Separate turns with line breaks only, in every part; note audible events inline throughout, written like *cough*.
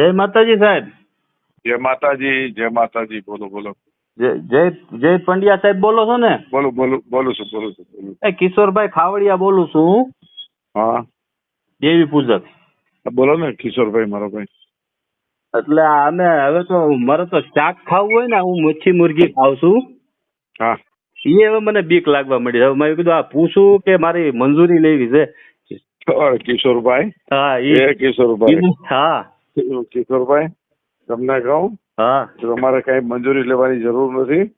જય માતાજી સાહેબ.
જય માતાજી જય માતાજી બોલો બોલો.
જય જય જય પંડ્યા સાહેબ બોલો છો ને?
બોલો બોલો બોલું છું બોલું છું બોલું
એ કિશોરભાઈ ખાવડિયા બોલું છું.
હા.
દેવી પૂજક.
બોલો ને કિશોરભાઈ મારો ભાઈ.
એટલે અમે હવે તો મારે તો શાક ખાવું હોય ને હું મચ્છી મુરગી ખાવ છું.
હા.
એ હવે મને બીક લાગવા મળી હવે મેં કીધું આ પૂછું કે મારી મંજૂરી લેવી છે?
કિશોરભાઈ.
હા
એ કિશોરભાઈ.
હા.
કિશોરભાઈ તમને કહું
હા.
તમારે કઈ મંજૂરી લેવાની જરૂર નથી.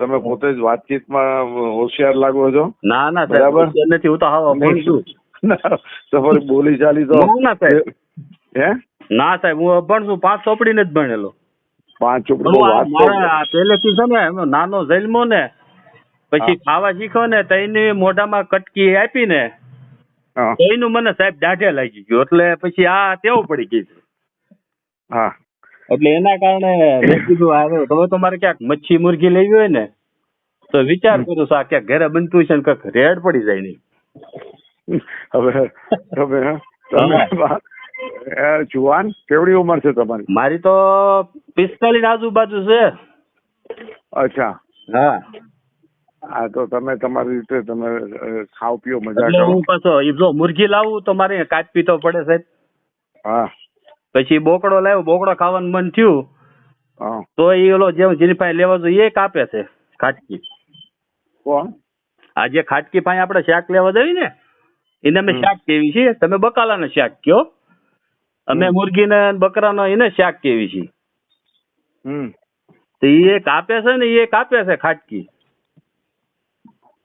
તમે પોતે જ વાતચીતમાં હોશિયાર લાગો છો.
ના ના
બરાબર.
નથી હું તો હા છું. *laughs*
તમારી બોલી ચાલી તો
ના, ના, સાહેબ.
હે?
ના સાહેબ હું અભણ છું પાંચ ચોપડીને જ ભણેલો.
પાંચ ચોપડી
પહેલેથી છે ને નાનો જન્મો ને પછી ખાવા શીખો ને તો એની મોઢામાં કટકી આપી ને એનું મને સાહેબ દાઢે લાગી ગયું. એટલે પછી આ તેવું પડી ગઈ.
હા.
એટલે એના કારણે મેં કીધું હવે હવે તો મારે ક્યાંક મચ્છી મુરગી લેવી હોય ને તો વિચાર કરું છું આ ક્યાંક ઘરે બનતું છે ને કાંઈક રેડ પડી જાય નહીં
હવે હવે તમે જુવાન કેવડી ઉંમર છે તમારી?
મારી તો પિસ્તાલીસ આજુબાજુ છે.
અચ્છા.
હા.
હા તો તમે તમારી રીતે તમે ખાવ પીઓ મજા કરો.
હું પાછો જો મુરગી લાવું તો મારે કાચ તો પડે સાહેબ.
હા.
પછી બોકડો લાવ્યો બોકડો ખાવાનું મન થયું. તો એ ઓલો જે જેની પાસે લેવા જોઈએ એ કાપે છે ખાટકી.
કોણ?
આ જે ખાટકી પાસે આપણે શાક લેવા જઈએ ને એને અમે શાક કેવી છે તમે બકાલાને શાક કયો અમે. મુરગીને બકરાનો એને શાક કેવી છે
હમ.
તો એ કાપે છે ને એ કાપે છે ખાટકી.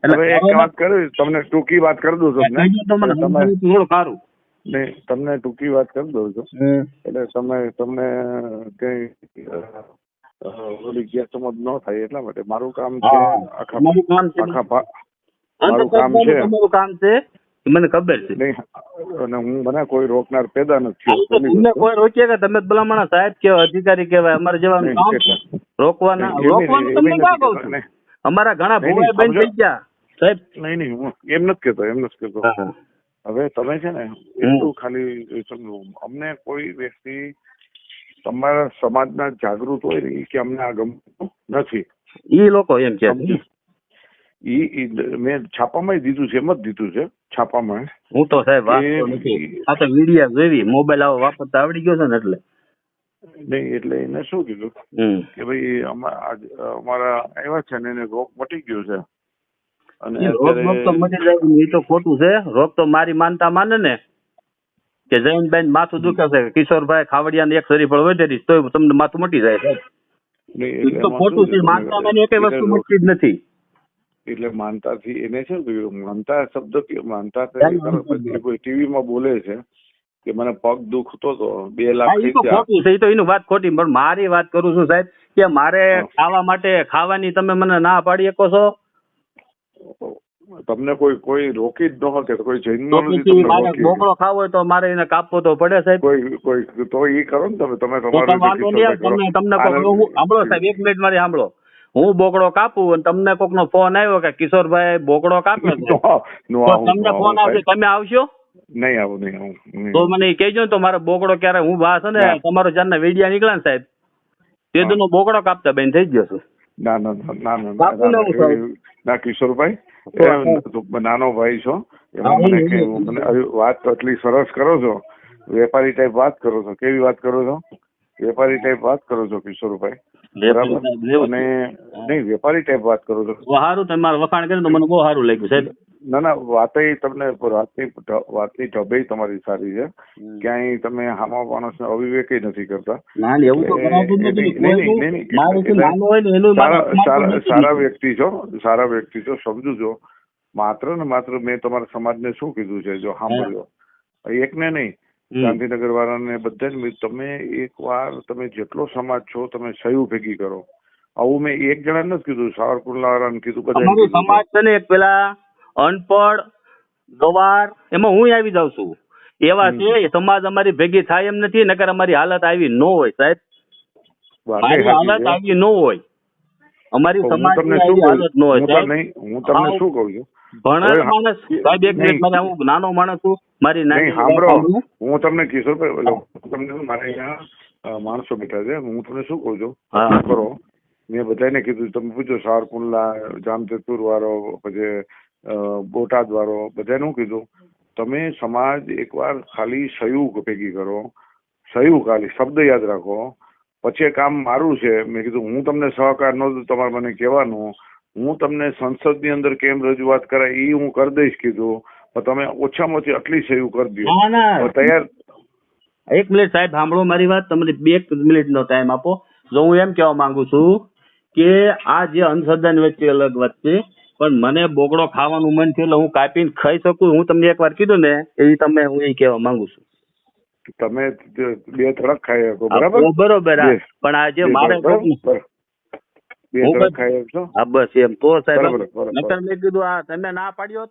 એટલે એક વાત કરું તમને ટૂંકી વાત કરી દઉં છું
કહી દો તો મને
તમે
સમજાવું તો થોડું સારું.
નહીં તમને ટૂંકી વાત કરી દઉં છું. એટલે તમે તમને કઈ ઓલી ગેરસમજ ન થાય એટલા માટે. મારું કામ છે આખા
તમારું કામ છે
આખા મારું કામ છે.
કામ છે. મને ખબર છે.
નહીં અને હું મને કોઈ રોકનાર પેદા નથી
તમને કોઈ રોકીએ કે તમે ભલા સાહેબ કેવા અધિકારી કહેવાય અમારે જેવાનું કામ રોકવાના રોકવાનું તમને ક્યાં કહું છું? અમારા ઘણા ભોવાઈ બંધ થઈ ગયા. સાહેબ.
નહીં નહીં હું એમ નથી કેતો એમ નથી કેતો. હવે તમે છે ને એટલું ખાલી સમજો અમને કોઈ વ્યક્તિ તમારા સમાજના જાગૃત હોય ને કે અમને આ ગમતું નથી.
એ લોકો એમ કે
ઈ મેં છાપામાં દીધું છે એમ જ દીધું છે છાપામાં.
હું તો સાહેબ આ તો વિડીયા જોઈ મોબાઈલ આવો વાપરતા આવડી ગયો છે ને એટલે.
નહીં એટલે એને શું કીધું? કે ભાઈ અમા- અમારા આવ્યા છે ને એને રોગ મટી ગયો છે. અને
રોગ તો મટી જાય એ તો ખોટું છે. રોગ તો મારી માનતા માને ને કે જૈનભાઈ માથું દુખે છે. કિશોરભાઈ ખાવડિયા એક શરીફળ વધેરી તો તમને માથું મટી જાય સાહેબ તો ખોટું છે. માનતા માની એક વસ્તુ મટતી જ નથી.
એટલે માનતાથી એને શું કહ્યું માનતા શબ્દ કે માનતા કોઈ ટીવીમાં બોલે છે કે મને પગ દુખતો તો બે લાખ
ખોટું છે. એ તો એનું વાત ખોટી. પણ મારી વાત કરું છું સાહેબ કે મારે ખાવા માટે ખાવાની તમે મને ના પાડી શકો છો?
તમને કોઈ કોઈ રોકી જ ન શકે કોઈ જૈન
તો
નથી
પછી
તમને
મારે
રોકી.
બોકડો ખાવો હોય તો મારે એને કાપવો તો પડે સાહેબ.
કોઈ કોઈ તો ઈ કરો ને તમે તમે.
તમને તમને સાંભળો સાહેબ એક મિનિટ મારી સાંભળો. હું બોકડો કાપું અને તમને કોક નો ફોન આવ્યો કે કિશોરભાઈ બોકડો કાપે છે.
નો, નો
તો તમને ફોન આવશે તમે આવશો?
નહીં આવું નહીં આવું
તો મને કહેજો ને તો મારો બોકડો ક્યારે હું છે ને તમારો જાનના વેડિયા નીકળે ને સાહેબ. તે બોકડો કાપતા બેન થઈ ગયો છું
ના ના ના ના ના, કિશોરભાઈ નાનો ભાઈ છો એમાં મને વાત આટલી સરસ કરો છો. વેપારી ટાઈપ વાત કરો છો. કેવી વાત કરો છો? વેપારી ટાઈપ વાત કરો છો કિશોરભાઈ? બરાબર? અને નહીં વેપારી ટાઈપ વાત કરો છો.
સારું તમે વખાણ કર્યું તો મને બહુ સારું લાગ્યું સાહેબ.
ના ના વાતય તમને વાતની વાતની ઢબે તમારી સારી છે. ક્યાંય તમે હામા અવિવેકે નથી કરતા.
ના
નહીં,
નથી એનું
સારા વ્યક્તિ છો સારા વ્યક્તિ છો સમજુ છો. માત્ર ને માત્ર મેં તમારા સમાજને શું કીધું છે જો સાંભળ્યો એકને નહીં. ગાંધીનગર વાળાને બધાને તમે એકવાર તમે જેટલો સમાજ છો તમે સહયોગ ભેગી કરો. આવું મેં એક જણા નથી કીધું સાવરકુંડલા વાળાને કીધું બધા
સમાજ છે ને પેલા અનપઢ ગવાર એમાં હું આવી જાઉં છું. એવા છે સમાજ અમારી ભેગી થાય એમ નથી નકર અમારી હાલત આવી ન હોય સાહેબ. મારી હાલત આવી ન હોય. અમારી સમાજ હાલત ન હોય
હું
સાહેબ.
તમને હું તમને શું કહું છું?
ભણેલ માણસ સાહેબ એક મિનિટ મને હું નાનો માણસ છું મારી નાની
સાંભળો. હું તમને કિશોરભાઈ તમને મારે અહીંયા માણસો બેઠા છે હું તમને શું કહું છું? કરો. મેં બધાને કીધું તમે પૂછો સારકુંડલા જામજતુર વાળો પછી બોટાદ વાળો બધાને કીધું તમે સમાજ એકવાર ખાલી સહયોગ ભેગી કરો સહયોગ ખાલી શબ્દ યાદ રાખો પછી કામ મારું છે મેં કીધું હું તમને સહકાર નહોતું તમારે મને કહેવાનું હું તમને સંસદની અંદર કેમ રજૂઆત કરાય એ હું કરી દઈશ કીધું. પણ તમે ઓછામાં ઓછી આટલી સહયોગ કરી દો
ના ના.
તૈયાર
એક મિનિટ સાહેબ સાંભળો મારી વાત તમને બે મિનિટનો ટાઈમ આપો. જો હું એમ કહેવા માંગુ છું કે આ જે અંધશ્રદ્ધાની વચ્ચે અલગ વાત છે પણ મને બોકડો ખાવાનું મન થયું એટલે હું કાપીને ખાઈ શકું. હું તમને એકવાર કીધું ને એ તમે હું એ કહેવા માંગુ છું.
તમે બે થોડાક ખાઈ શકો બરાબર?
બરોબર પણ આ જે મારે
બે
થોડાક
ખાઈ
હા બસ એમ. તો સાહેબ. નકર મેં કીધું આ તમે ના પાડ્યો